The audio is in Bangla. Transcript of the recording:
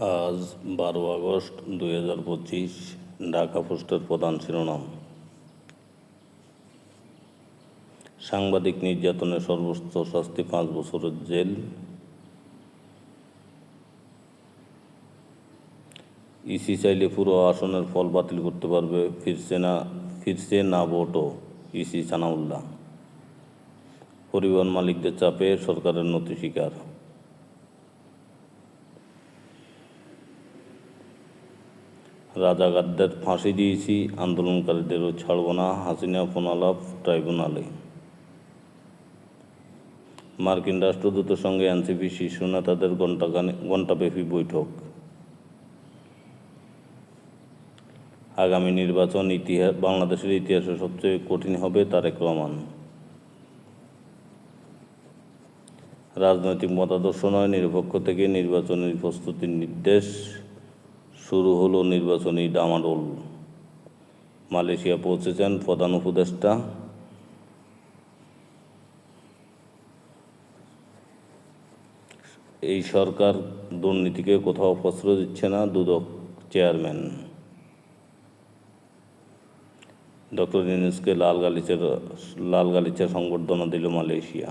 আজ বারো আগস্ট দুই হাজার পঁচিশ, ঢাকা পোস্টের প্রধান শিরোনাম। সাংবাদিক নির্যাতনের সর্বোচ্চ শাস্তি পাঁচ বছরের জেল। ইসি চাইলে পুরো আসনের ফল বাতিল করতে পারবে, ফিরছে না ফিরছে না ভোটও, ইসি সানাউল্লাহ। পরিবহন মালিকদের চাপে সরকারের নথি স্বীকার রাজাকারদের ফাঁসি দিয়েছি, আন্দোলনকারীদেরও ছাড়ব না, হাসিনা ফোনালাপ ট্রাইব্যুনালে। মার্কিন রাষ্ট্রদূতের সঙ্গে এনসিপি শীর্ষ নেতাদের ঘণ্টা ঘণ্টাব্যাপী বৈঠক। আগামী নির্বাচন ইতিহাস বাংলাদেশের ইতিহাসে সবচেয়ে কঠিন হবে তারেক রহমান। রাজনৈতিক মতাদর্শ নয়, নিরপেক্ষ থেকে নির্বাচনের প্রস্তুতির নির্দেশ। শুরু হলো নির্বাচনী ডামাডোল। মালয়েশিয়া পৌঁছেছেন প্রধান উপদেষ্টা। এই সরকার দুর্নীতিকে কোথাও প্রশ্রয় দিচ্ছে না, দুদক চেয়ারম্যান। ডক্টর ইউনুসকে লাল গালিচার, লাল গালিচা সংবর্ধনা দিল মালয়েশিয়া।